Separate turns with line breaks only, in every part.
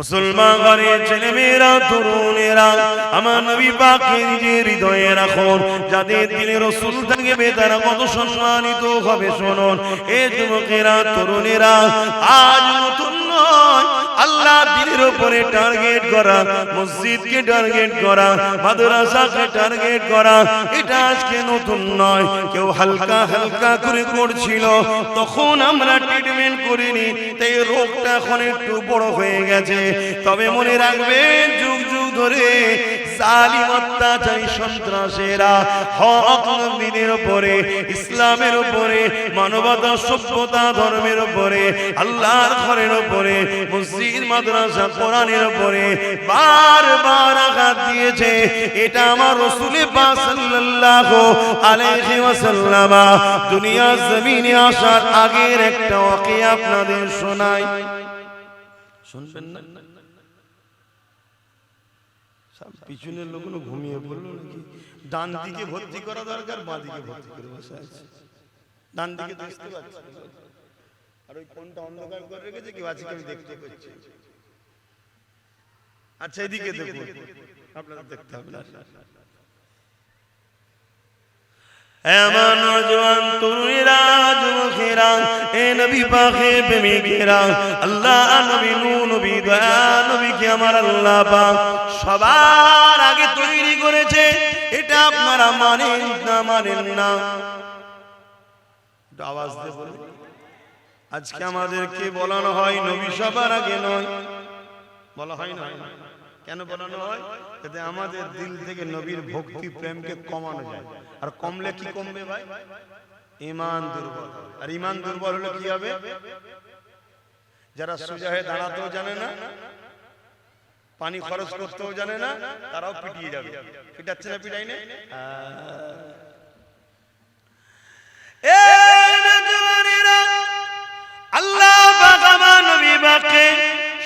মুসলমান ঘরের ছেলে মেয়েরা তরুণেরা, আমার নবী পাকে যে হৃদয়ে রাখুন। যাদের দিনে রসুল থাকবে তারা কত সম্মানিত হবে, শুনুন। এ যুবকেরা, তরুণেরা, আজ নতুন নয়। আল্লাহ দিনের উপরে টার্গেট করা মসজিদকে টার্গেট করা মাদ্রাসাকে টার্গেট করা এটা আজকে নতুন নয়। কেউ হালকা হালকা করে করছিল, তখন আমরা ট্রিটমেন্ট করিনি, তাই রোগটা এখন একটু বড় হয়ে গেছে। তবে মনে রাখবেন, যুগ যুগ ধরে সন্ত্রাসেরা, হক উপরে, ইসলামের উপরে, মানবতা, সভ্যতা, ধর্মের উপরে, আল্লাহর ঘরের উপরে, মসজিদ, মাদ্রাসা, কোরআনের উপরে বারবার আঘাত দিয়েছে। এটা আমার রসুলের পাক সাল্লাল্লাহু আলাইহি ওয়াসাল্লাম দুনিয়া জমিনে আসার আগের একটা ওয়াকিয়া আপনাদের শোনাই। শুনবেন না? পিছনের লোকগুলো ঘুমিয়ে পড়ল নাকি? ডান দিকে ভর্তি করা দরকার, বাঁ দিকে ভর্তি করে বসে আছে। ডান দিকে দেখতে পাচ্ছি। আর ওই অন্ধকার করে রেখেছে কি আমি দেখতে পাচ্ছি আচ্ছা এদিকে দেখুন। আপনাদের দেখতে হবে। না এমন এ নবী পাকে প্রেমিকেরা আল্লাহ নবী নূ নবী দয়া নবীকে আমার আল্লাহ পাক? সবার আগে তৈরি করেছে। এটা আপনারা মানেন না মানেন না। আওয়াজ দিয়ে বলুন। আজকে আমাদেরকে বলানো হয়? নবী সবার আগে নয়। বলা হয় না। কেন বলানো হয়? যাতে আমাদের দিল থেকে নবীর ভক্তি প্রেমকে কমানো যায়। আর কমলে কি কমবে ভাই? ইমান দুর্বল। আর ইমান দুর্বল হলে কি হবে? যারা সোজা হয়ে দাঁড়াতেও জানে না, পানি খরচ করতেও জানে না, তারাও পিটিয়ে যাবে। পিটাচ্ছে না পিটাই না?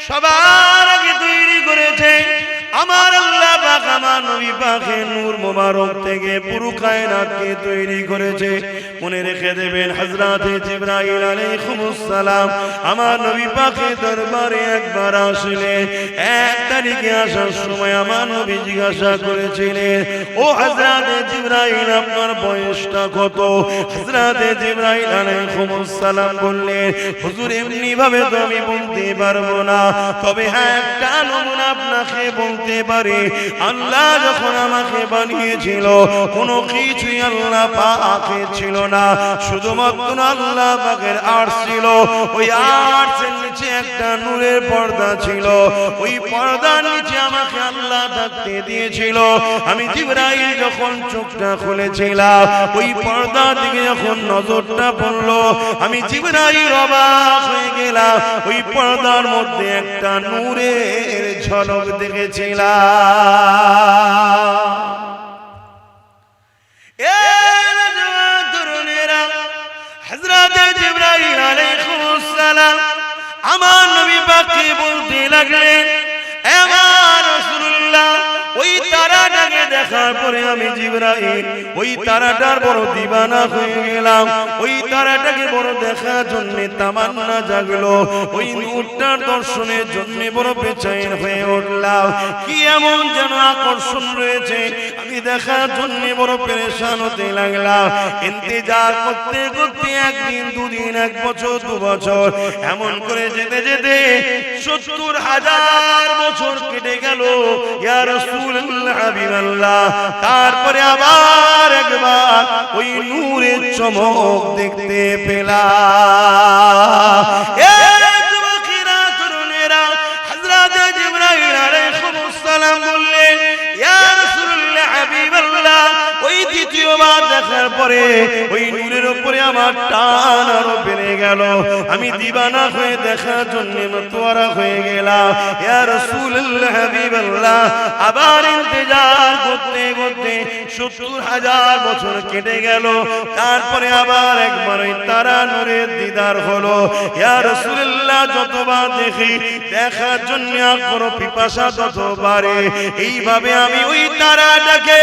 সবার আগে তৈরি করেছে। আমার আল্লাহ পাক আমার নূর মোবারক থেকে পুরো কায়নাতকে তৈরি করেছে। মনে রেখে দেবেন, হযরতে জিবরাইল আলাইহিস সালাম আমার নবী পাকে দরবারে একবার আসলে এক তারিখে আসার সময় আমার নবী জিজ্ঞাসা করেছিলেন, ও হযরতে জিবরাইল, আপনার বয়সটা কত? হযরতে জিবরাইল আলাইহিস সালাম বললেন, হুজুর এমনি ভাবে তো আমি বলতে পারব না। তবে হ্যাঁ একটা নমুনা আপনাকে বলতে পারি। আল্লাহ যখন আমাকে বানিয়েছিল, কোনো কিছুই আল্লাহ পাকে ছিল না। শুধুমাত্র আল্লাহ পাকের আর্টস ছিল। ওই আর্টসের নিচে একটা নূরের পর্দা ছিল। ওই পর্দার নিচে আমাকে আল্লাহ থাকতে দিয়েছিল। আমি জিবরাইল যখন চোখটা খুলেছিলাম, ওই পর্দা দিকে যখন নজরটা পড়ল, আমি জিবরাইল অবাক হয়ে গেলাম। ওই পর্দার মধ্যে একটা নূরের ঝলক দেখেছিলাম। আমার নবী পাখি বলতে লাগলেন আমার দেখার পরে আমি জিবরাইল, ওই তারাটার বড় দিবানা হয়ে গেলাম। ওই তারাটাকে বড় দেখার জন্য তামান্না জাগলো। ওই নূরটার দর্শনের জন্য বড় বেচাইন হয়ে উঠলাম। কি এমন যেন আকর্ষণ রয়েছে। আমি দেখার জন্য বড় পেরেশান হতে লাগলাম ইন্তজার করতে করতে একদিন, দুদিন, এক বছর, দু বছর, এমন করে যেতে যেতে সত্তর হাজার বছর কেটে গেল। ইয়া রাসূলুল্লাহ, হাবিবাল্লাহ। তারপরে আবার একবার ওই নূরের চমক দেখতে পেলাম দ্বিতীয়বার দেখার পরে ওই নূরের উপরে আমার টান আরও বেড়ে গেল। আমি দিবানা হয়ে দেখার জন্য মতোয়ারা হয়ে গেলাম। ইয়া রাসূলুল্লাহ, হাবিবাল্লাহ, আবার ইন্তজার করতে করতে সত্তর হাজার বছর কেটে গেল। তারপরে আবার একবার ওই তারা নূরের দিদার হলো। ইয়া রাসূলুল্লাহ, যতবার দেখি দেখার জন্য আগ্রহ পিপাসা তত এইভাবে আমি ওই তারাটাকে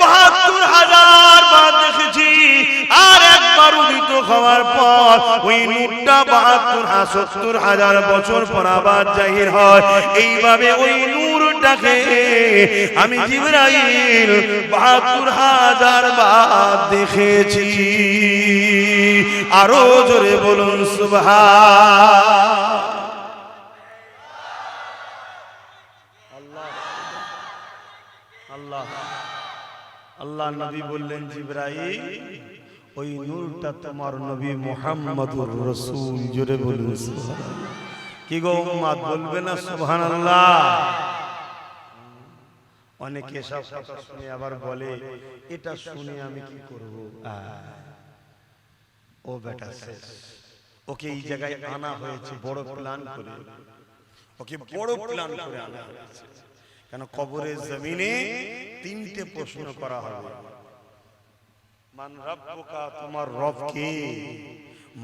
বাহাত্তর হাজার বার দেখেছি আর একবার উদিত হওয়ার পর ওই নূরটা বাহাত্তর সত্তর হাজার বছর পর আবার জাহির হয়। এইভাবে ওই নূরটাকে আমি জিবরাইল বাহাত্তর হাজার বার দেখেছি। আরও জোরে বলুন সুবহা আল্লাহ। আল্লাহ। নবী বললেন, জিব্রাইল, ওই নূরটা তোমার নবী মুহাম্মদুর রাসূল। জোরে বলুন কি গো উম্মত বলবে না সুবহানাল্লাহ? অনেকে সব কথা শুনে আবার বলে, এটা শুনে আমি কি করব? ও বেটা শেষ। ওকে এই জায়গায় আনা হয়েছে, বড় প্ল্যান করে। ওকে বড় প্ল্যান করে আনা হয়েছে। কেন কবরের জমিনে তিনটে প্রশ্ন করা হবে। মান রব্বুকা, তোমার রব কে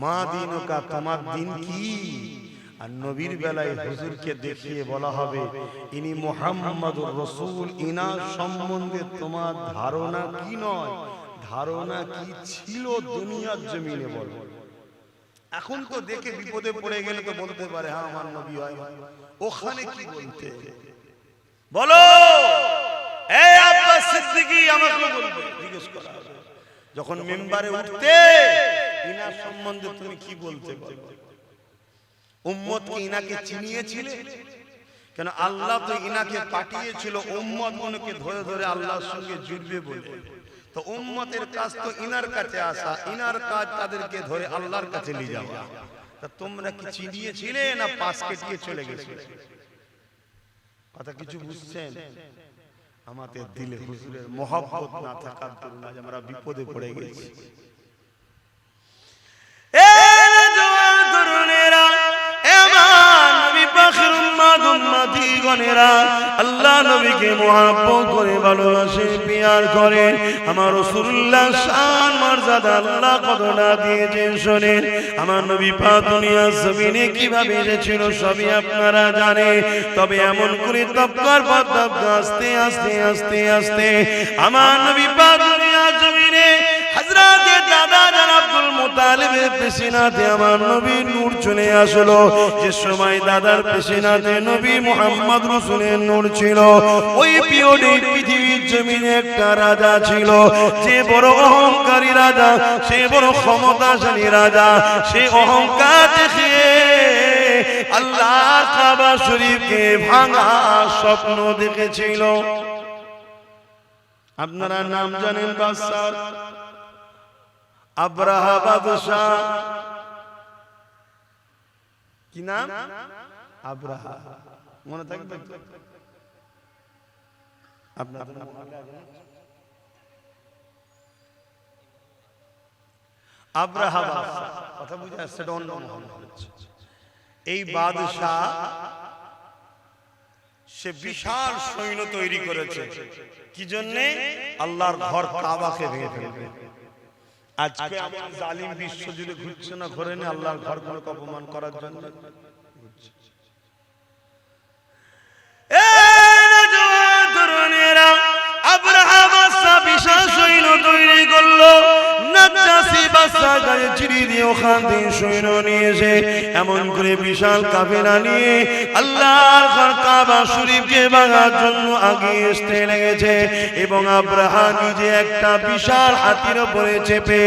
মা দিনুকা, তোমার দিন কি? আর নবীর বেলায় হুজুরকে দেখিয়ে বলা হবে, ইনি মুহাম্মাদুর রাসূল, ইনার সম্বন্ধে তোমার ধারণা কি নয়? ধারণা কি ছিল দুনিয়ার জমিনে বলো। এখন তো দেখে বিপদে পড়ে গেলে তো বলতে পারে হ্যাঁ আমার নবী হয় ওখানে কি বলতে? বলো। যখন মেম্বারে উঠতে ইনার সম্বন্ধে তুমি কি বলতে উম্মত ইনাকে চিনিয়েছিলে? কেন আল্লাহ তো ইনাকে পাঠিয়েছিল, উম্মত মনকে ধরে ধরে আল্লাহর সঙ্গে জুড়বে বলে। তো উম্মতের কাজ তো ইনার কাছে আসা, ইনার কাজ তাদেরকে ধরে আল্লাহর কাছে নিয়ে যাওয়া। তা তোমরা কি চিনিয়েছিলে না পাশ কেটিয়ে চলে গেছিলে? কথা কিছু বুঝছেন? আমাদের দিলে হুজুরের মহব্বত না থাকার জন্য আমরা বিপদে পড়ে গেছি। আমার দুনিয়া জমিনে কীভাবে আপনারা জানে তবে এমন করে তপকার আস্তে আস্তে আস্তে আস্তে আমার নবী পা দুনিয়া জমিনে হযরতে মুতালিবের পেশিনাতে আমার নবী নূর চলে আসলো। যে সময় দাদার পেশিনাতে নবী মুহাম্মদ রাসূলের নূর ছিল, ওই পিরিয়ডে পৃথিবীর জমিনে একটা রাজা ছিল। যে বড় অহংকারী রাজা, সে বড় ক্ষমতাশালী রাজা, সে অহংকার দেখিয়ে আল্লাহর কাবা শরীফকে ভাঙা স্বপ্ন দেখেছিল। আপনারা নাম জানেন বাদশাহ? আব্রাহা বাদশাহ কি নাম? আব্রাহা মনে থাকবে? আব্রাহা কথা বুঝে আসছে অন্য এই বাদশাহ সে বিশাল সৈন্য তৈরি করেছে। কি জন্যে? আল্লাহর ঘর কাবাকে ভেঙে ফেলবে। আজকে আমার জালিম বিশ্ব জুড়ে ঘুরছে না ঘরে নিয়ে আল্লাহর ঘরগুলোকে অপমান করার জন্য। ওখান থেকে সৈন্য নিয়ে এসে এমন করে বিশাল কাফেলা নিয়ে আল্লাহর কাবা শরীফকে ভাঙার জন্য আগে আসতে লেগেছে এবং আব্রাহা নিজে একটা বিশাল হাতির উপরে চেপে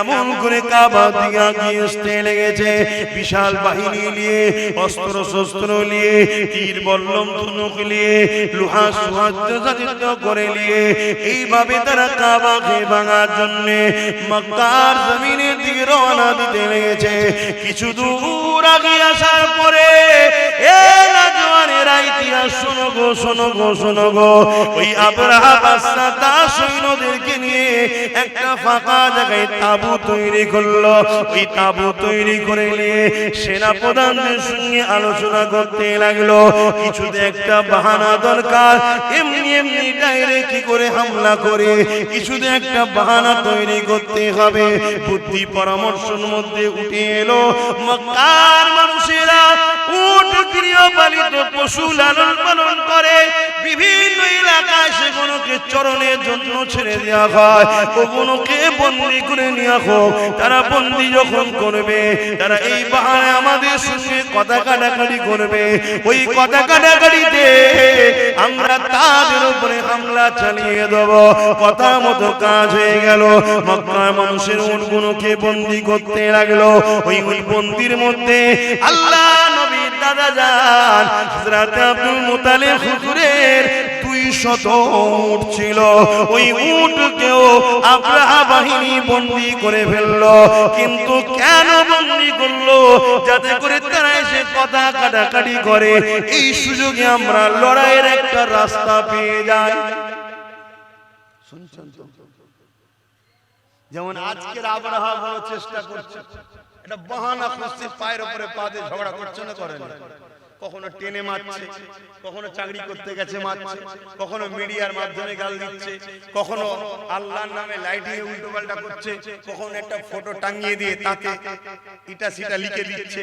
এমন করে কাবা দিকে আগিয়ে আসতে লেগেছে। বিশাল বাহিনী নিয়ে অস্ত্র শস্ত্র নিয়ে, তীর বল্লম ধনুক নিয়ে, লোহা সুহাজ্য করে নিয়ে, এইভাবে তারা কাবাকে ভাঙার জন্য মক্কার জমিনের দিকে রওনা দিতে লেগেছে। কিছু দূর আগে আসার পরে শোনো গো শোনো গো। ওই আবরাহা বাদশা তার সৈন্যদেরকে নিয়ে একটা ফাঁকা জায়গায় তৈরি করল। ওই তৈরি করে নিয়ে সঙ্গে আলোচনা করতে লাগল। কিছুতে একটা বাহানা দরকার। এমনি এমনি কি করে হামলা করে? কিছুতে একটা বাহানা তৈরি করতে হবে। বুদ্ধি পরামর্শের মধ্যে উঠে এলো, মক্কার মানুষেরা উট, গৃহপালিত পশু লালন পালন করে। বিভিন্ন এলাকায় সেগুলোকে চরণের জন্য ছেড়ে দেওয়া হয়। ওগুলোকে বন্দি করে নেওয়া হোক। তারা বন্দি যখন করবে, তারা এই বাহানে আমাদের সঙ্গে কথা কাটাকাটি করবে। ওই কথা কাটাকাটিতে আমরা তাদের উপরে হামলা চালিয়ে দেব। কথা মতো কাজ হয়ে গেল। মক্কার মানুষের উটগুলোকে বন্দি করতে লাগল। ওই ওই বন্দির মধ্যে আল্লাহ নবীর দাদা যান। আব্দুল মুতালিব হুজুরের শত উট ছিল। ওই উটকেও আব্রাহা বাহিনী বন্দি করে ফেলল। কিন্তু কেন বন্দি করল? যাতে করে তারা এসে কথা কাটাকাটি করে। এই সুযোগে আমরা লড়াইয়ের একটা রাস্তা পেয়ে যাই। যেমন আজকের চেষ্টা করছে। এটা বাহানা খুঁজছে পায়ের উপরে পা দিয়ে ঝগড়া করছে না করেন কখনো টেনে মারছে, কখনো চাকরি করতে গেছে মারছে, কখনো মিডিয়ার মাধ্যমে গাল দিচ্ছে, কখনো আল্লাহর নামে লাইটিং উল্টো পাল্টা করছে, কখনো একটা ফটো টাঙিয়ে দিয়ে তাতে ইটা সিটা লিখে দিচ্ছে।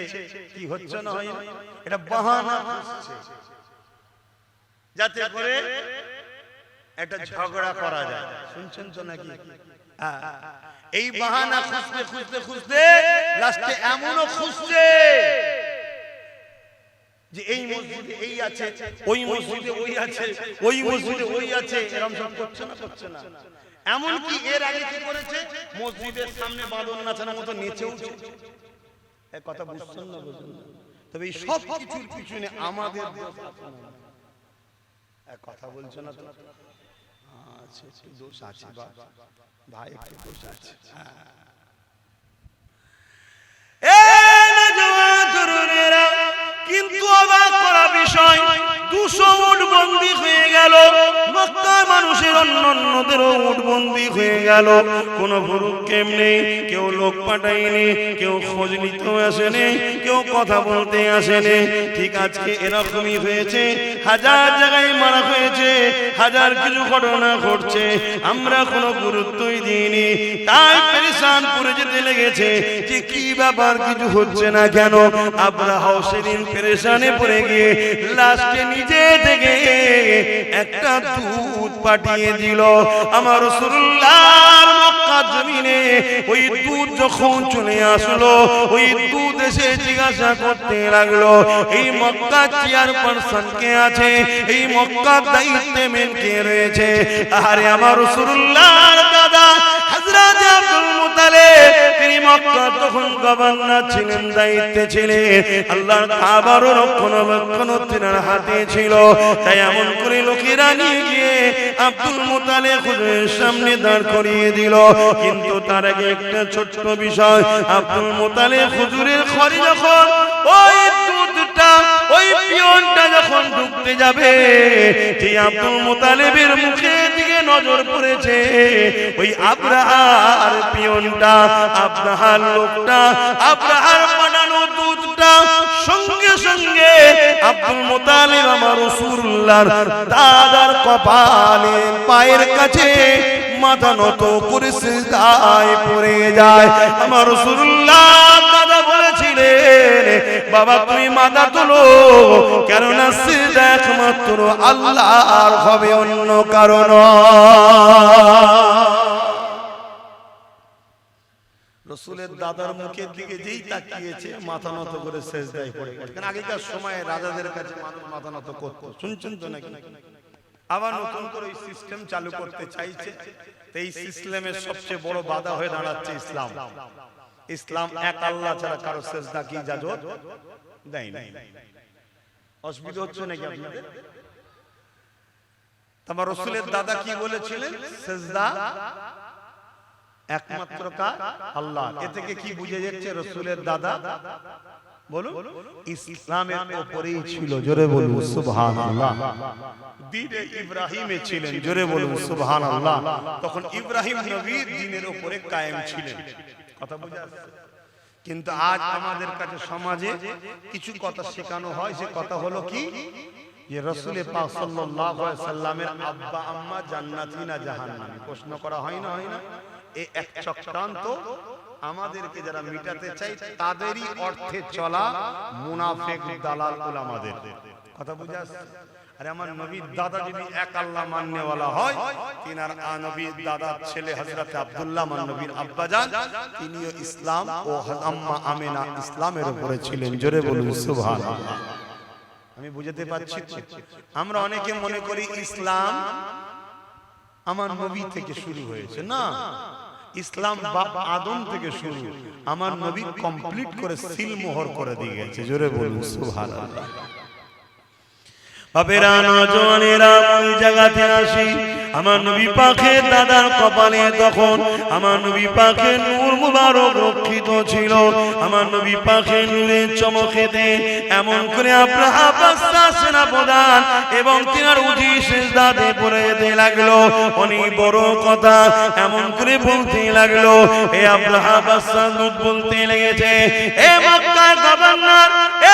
কি হচ্ছে না হয়? এটা বাহানা যাতে করে একটা ঝগড়া করা যায়। শুনছেন তো নাকি। এই বাহানা খুঁজতে খুঁজতে খুঁজতে লাস্টে এমনও খুঁজছে যে এই মসজিদে এই আছে ওই মসজিদে ওই আছে ওই মসজিদে ওই আছে এরকম সব করছে না করছে না। এমন কি এর আগে কি করেছে? মসজিদের সামনে বাঁধন নাচানোর মতো নেচে উঠছে। এ কথা বুঝছেন না বুঝুন তবে এই সব কিছুর পিছনে আমাদের কথা বলছো না তো আচ্ছা একটু দোষ আছে বা ভাই একটু দোষ আছে। তরুণেরা, কিন্তু অবাক করা বিষয় দুশো উট বন্দি হয়ে গেল। মানুষের উট বন্দি হয়ে গেল। কোনো ভুরুক্ষেপ নেই, কেউ লোক পাঠায়নি, কেউ খোঁজ আসেনি, কেউ কথা বলতে আসেনি। ঠিক আজকে এরকমই হয়েছে, হাজার জায়গায় মারা হয়েছে, হাজার কিছু ঘটনা ঘটছে, আমরা কোনো গুরুত্বই দিইনি। তাই যেতে লেগেছে যে কি ব্যাপার, কিছু হচ্ছে না কেন? আব্রাহাও সেদিন পেরেশানে পড়ে গিয়ে লাস্টে নিজে থেকে একটা দুধ পাঠিয়ে দিল। আমার রসুল্লাহর মক্কা জমিনে ওই দুধ যখন চলে আসলো, ওই দুধ এসে জিজ্ঞাসা করতে লাগল, এই মক্কা চেয়ার পার্সন কে আছে? এই মক্কা দায়িত্বে মেন কে রয়েছে? আরে আমার রসুল্লাহর দাদা হযরত আব্দুল মুতালিব ছিল। এমন করে লোকেরা নিয়ে গিয়ে আব্দুল মুতালিব সামনে দাঁড় করিয়ে দিল। কিন্তু তার আগে একটা ছোট্ট বিষয়, আব্দুল মুতালিব হুজুরের ঘরে যখন ওই দুধটা ওই পিয়নটা যখন ঢুকতে যাবে, যে আব্দুল মোতালেবের মুখের দিকে নজর পড়েছে, ওই আব্রাহার পিয়নটা আব্রাহার লোকটা আব্রাহার বানানো দুধটা, সঙ্গে সঙ্গে আব্দুল মুতালিব আমার রাসূলুল্লাহর দাদার কপালে পায়ের কাছে মাথা নত করে সিজদায় পড়ে যায়। আমার রাসূলুল্লাহ দাদা বাবা, তুমি মাথা তোলো। কেননা সিজদা একমাত্র আল্লাহর হবে অন্য কারণ রসুলের দাদার মুখের দিকে যেই তাকিয়েছে, মাথা নত করে সেজদায় পড়ে গেছে কারণ আগেকার সময়ে রাজাদের কাছে মানুষ মাথা নত করতো? শুনছেন তো নাকি? আবার নতুন করে এই সিস্টেম চালু করতে চাইছে। এই সিস্টেমের সবচেয়ে বড় বাধা হয়ে দাঁড়াচ্ছে ইসলাম। ইসলাম এক আল্লাহ ছাড়া কারও সেজদা কি ইজাজত? দেয় না অসুবিধা হচ্ছে নাকি আপনাদের? তোমার রসুলের দাদা কি বলেছিলেন? সেজদা একমাত্র কার? আল্লাহ। এ থেকে কি বুঝে যাচ্ছে রসুলের দাদা? বলুন। ইসলামের উপরেই ছিল। জোরে বলুন সুবহানাল্লাহ। দিনে ইব্রাহিমে ছিলেন। জোরে বলুন সুবহানাল্লাহ। তখন ইব্রাহিম নবী দিনের উপরে কায়েম ছিলেন। কথা বুঝা যাচ্ছে? কিন্তু আজ আমাদের কাছে সমাজে কিছু কথা শেখানো হয় সে কথা হলো কি? যে রসুলের পাক সাল্লাল্লাহু আলাইহি সাল্লামের আব্বা আম্মা জান্নাতি না জাহান্নামী। প্রশ্ন করা হয় না হয় না? এই এক চক্রান্ত আমাদেরকে যারা মিটাতে চাই তাদেরই অর্থে চলা মুনাফেক দালাল আমাদের কথা বুঝে আসছে আমার নবীর দাদা যদি এক আল্লাহ হয় নবীর দাদার ছেলে হযরত আব্দুল্লাহ, আমার নবীর তিনিও ইসলাম ও আম্মা ইসলামের উপরে ছিলেন। জোরে বলুন, সুবহানাল্লাহ। আমি বুঝতে পারছি? আমরা অনেকে মনে করি ইসলাম আমার নবী থেকে শুরু হয়েছে। না, ইসলাম বাপ আদম থেকে শুরু। আমার নবী কমপ্লিট করে সিল মোহর করে দিয়ে গেছে। জোরে বলুন, সুবহানাল্লাহ। বাবেরা নজওয়ানেরা ওই জায়গাতে আসি। আমার নবী পাখের দাদার কপালে তখন আমার নবী পাখের নূর মুবারক রক্ষিত ছিল। আমার নবী পাখের নূরের চমকেতে এমন করে আপনার সেনা প্রধান এবং তিনার উজি সেজদাতে পড়ে যেতে লাগল। অনেক বড় কথা এমন করে বলতে লাগল। এ দুধ বলতে লেগেছে। এ মক্কার গভর্নর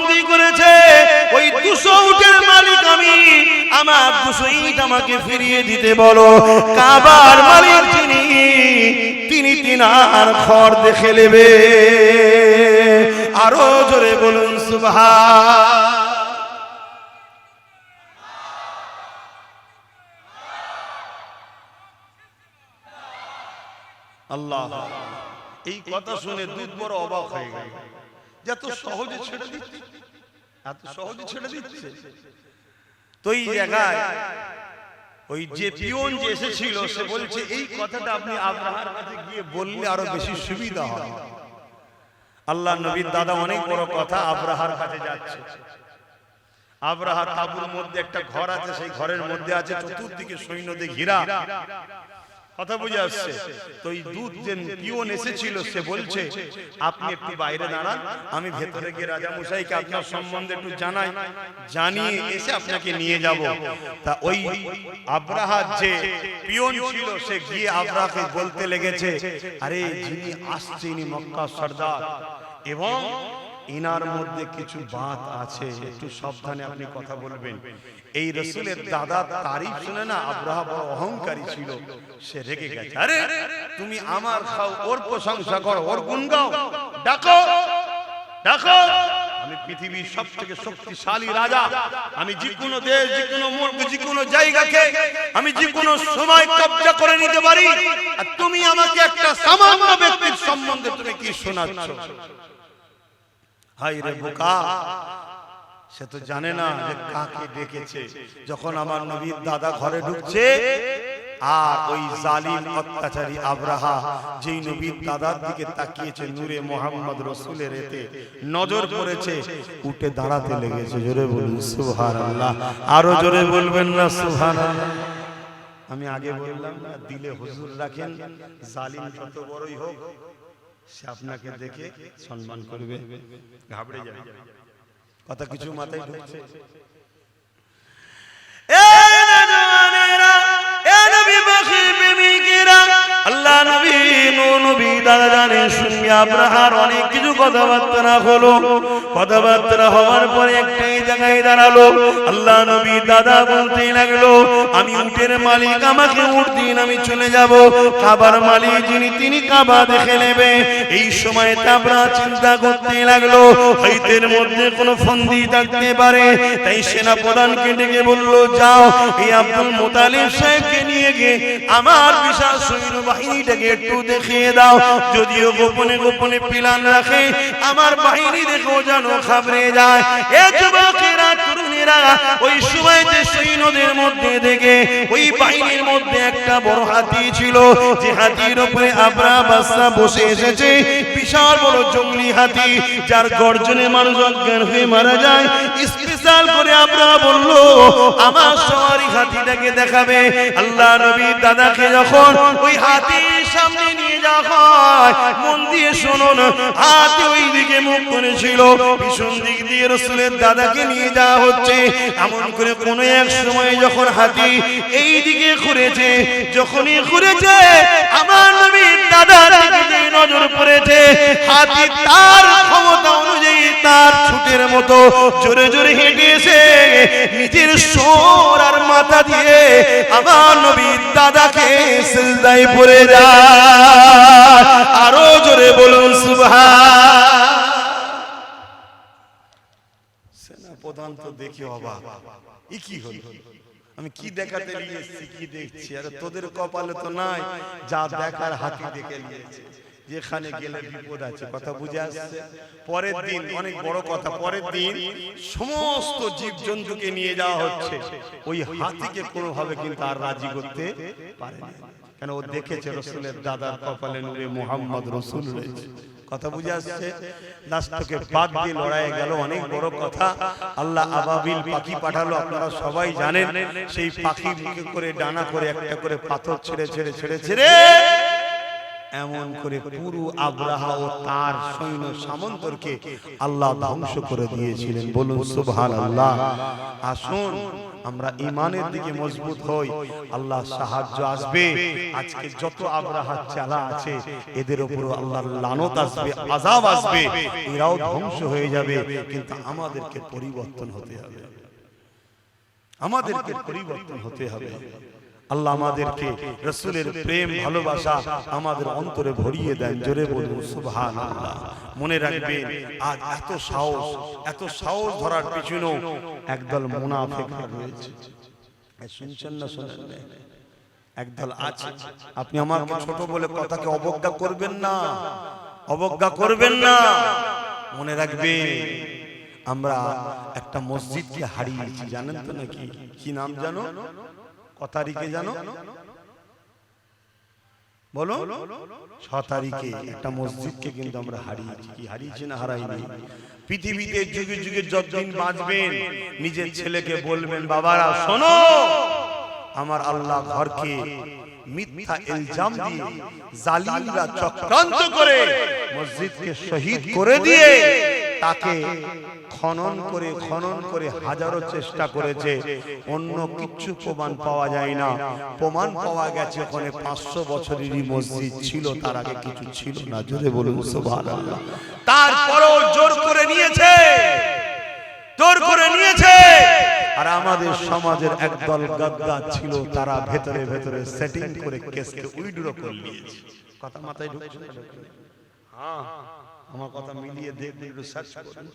বন্দি করেছে। ওই দুশো উটের মালিক আমি। আমার দুশো ইট আমাকে ফিরিয়ে দিতে বলো। কাবার মালিক যিনি, তিনি তিনার ঘর দেখে নেবে। আরও জোরে বলুন সুবহা আল্লাহ। এই কথা শুনে দুধ বড় অবাক হয়ে গেল। যে এত সহজে ছেড়ে দিচ্ছে। এত সহজে ছেড়ে দিচ্ছে। তো এই জায়গায় ওই যে পিয়ন যে এসেছিল সে বলছে এই কথাটা আপনি আব্রাহার কাছে গিয়ে বললে আরও বেশি সুবিধা হয় আল্লাহ নবীর দাদা অনেক বড় কথা আব্রাহার কাছে যাচ্ছে। আব্রাহা তাবুর মধ্যে একটা ঘর আছে সেই ঘরের মধ্যে আছে চতুর্দিকে সৈন্যদের ঘিরা কথা বুঝে আসছে। তো এই দুধ যে পিওন এসেছিল সে বলছে আপনি একটু বাইরে দাঁড়ান আমি ভেতরে গিয়ে রাজা মশাইকে আপনার সম্বন্ধে একটু জানাই জানিয়ে এসে আপনাকে নিয়ে যাব। তা ওই আব্রাহার যে পিওন ছিল সে গিয়ে আব্রাহাকে বলতে লেগেছে আরে যিনি আসছে ইনি মক্কা সর্দার এবং ইনার মধ্যে কিছু বাত আছে একটু সাবধানে আপনি কথা বলবেন। এই রসুলের দাদা তারিফ শুনে না আব্রাহা বড় অহংকারী ছিল। সে রেগে গেছে। আরে তুমি আমার খাও ওর প্রশংসা করো ওর গুণ গাও। ডাকো। ডাকো। আমি পৃথিবীর সব থেকে শক্তিশালী রাজা। আমি যে কোনো দেশ যে কোনো মুল্ক যে কোনো জায়গাকে আমি যে কোনো সময় কবজা করে নিতে পারি। আর তুমি আমাকে একটা সামান্য ব্যক্তির সম্বন্ধে তুমি কি শোনাচ্ছ? হাই রে বোকা। সে তো জানে না যে কাকে ডেকেছে। যখন আমার নবীর দাদা ঘরে ঢুকছে আর ওই জালিম অত্যাচারী আব্রাহা যেই নবীর দাদার দিকে তাকিয়েছে নূরে মোহাম্মদ রসুলের এতে নজর পড়েছে উঠে দাঁড়াতে লেগেছে জোরে বলুন সুহান আল্লাহ আরও জোরে বলবেন না সুহান আমি আগে বললাম না দিলে হুজুর রাখেন জালিম যত বড়ই হোক সে আপনাকে দেখে সম্মান করবে। ঘাবড়ে যাবে। কথা কিছু মাথায় ঢুকছে। আল্লাহ নবী নবী দাদা জানে সঙ্গে আপনার অনেক কিছু কথাবার্তা হলো, কথাবার্তা হওয়ার পরে একটাই জায়গায় দাঁড়াল। আল্লাহ নবী দাদা বলতে লাগল, আমি উটের মালিক, আমাকে উঠ দিন, আমি চলে যাব। কাবার মালিক যিনি, তিনি কাবা দেখে নেবে। এই সময় তাবরা চিন্তা করতে লাগল, হইতের মধ্যে কোনো ফন্দি থাকতে পারে। তাই সেনা প্রধানকে ডেকে বলল, যাও, এই আব্দুল মোতালিব সাহেবকে নিয়ে গিয়ে আমার বিশাল সৈন্য বাহিনীটাকে একটু দেখিয়ে দাও। যদিও গোপনে গোপনে প্লান রাখে আমার বাহিনী দেখো যেন খাবরে যায়। এ যুবকেরা, তরুণীরা, ওই সময় যে সৈন্যদের মধ্যে দেখে ওই বাহিনীর মধ্যে একটা বড় হাতি ছিল। যে হাতির উপরে আবরা বাসা বসে এসেছে। বিশাল বড় জঙ্গলি হাতি, যার গর্জনে মানুষ অজ্ঞান হয়ে মারা যায়। স্পেশাল করে আবরা বলল, আমার সওয়ারি হাতিটাকে দেখাবে। আল্লাহ নবী দাদাকে যখন ওই হাতির সামনে নিয়ে হাতে কোন এক সময় যখন হাতি এই ঘুরেছে, যখনই আমার নবীর যে নজর হাতি মতো জোরে জোরে হেঁটে এসে নিজের সোর আর মাথা দিয়ে আমার নবীর দাদাকে সিজদায় পড়ে যায়। আরও জোরে বলুন, সুবহান। প্রধান তো দেখি অবাক। ই কি হলো? আমি কি দেখাতে নিয়ে কি দেখছি? আরে তোদের কপালে তো নাই, যা দেখার হাতি দেখে নিয়েছে। যেখানে গেলে বিপদ আছে। কথা বুঝে আসছে? পরের দিন অনেক বড় কথা। পরের দিন সমস্ত জীব জন্তুকে নিয়ে যাওয়া হচ্ছে। ওই হাতিকে কোনোভাবে কিন্তু আর রাজি করতে পারে না। কেন ও দেখেছে রসুলের দাদার কপালে নুরে মোহাম্মদ রসুল রয়েছে। কথা বুঝে আসছে? লাস্টকে বাদ দিয়ে লড়াই গেল। অনেক বড় কথা। আল্লাহ আবাবিল পাখি পাঠালো। আপনারা সবাই জানেন সেই পাখি করে ডানা করে একটা করে পাথর ছেড়ে ছেড়ে ছেড়ে ছেড়ে। এমন করে পুরো আব্রাহা ও তার সৈন্য সামন্তরকে আল্লাহ ধ্বংস করে দিয়েছিলেন। বলুন সুবহান আল্লাহ আসুন আমরা ইমানের দিকে মজবুত হই। আল্লাহ সাহায্য আসবে। আজকে যত আব্রাহা চালা আছে এদের উপর আল্লাহর লানত আসবে আজাব আসবে। এরাও ধ্বংস হয়ে যাবে কিন্তু আমাদেরকে পরিবর্তন হতে হবে। আমাদেরকে পরিবর্তন হতে হবে। আল্লাহ আমাদেরকে রসুলের প্রেম, ভালোবাসা আমাদের অন্তরে ভরিয়ে দেন। জোরে বলুন আল্লাহ মনে রাখবেন, আজ এত সাহস এত সাহস ধরার পিছনেও একদল মুনাফিক রয়েছে। শুনছেন না শোনেন? একদল আছে। আপনি আমাকে ছোট বলে কথাকে অবজ্ঞা করবেন না। অবজ্ঞা করবেন না। মনে রাখবেন, আমরা একটা মসজিদকে হারিয়েছি। জানেন তো নাকি? কি নাম জানো তারিখে জানো? বলো? ছ তারিখে। একটা মসজিদকে কিন্তু আমরা হারিয়েছি। কি হারিয়েছি না হারাইনি? পৃথিবীতে যুগে যুগে যতদিন বাঁচবেন নিজের ছেলেকে বলবেন বাবারা শোনো আমার আল্লাহ ঘরকে মিথ্যা ইলজাম দিয়ে জালিমরা চক্রান্ত করে মসজিদকে শহীদ করে দিয়ে তাকে খনন করে খনন করে হাজারো চেষ্টা করেছে। অন্য কিচ্ছু প্রমাণ পাওয়া যায় না। প্রমাণ পাওয়া গেছে ওখানে পাঁচশো বছরেরই মসজিদ ছিল, তার আগে কিছু ছিল না। জোরে বলুন, সুবহানাল্লাহ। তারপরও জোর করে নিয়েছে। জোর করে নিয়েছে। আর আমাদের সমাজের একদল গাদ্দার ছিল, তারা ভেতরে ভেতরে সেটিং করে কেসকে উইড্রো করে নিয়েছে। কথা মাথায় ঢুকছে? হ্যাঁ। আমার কথা মিলিয়ে দেখবেন একটু সার্চ করুন।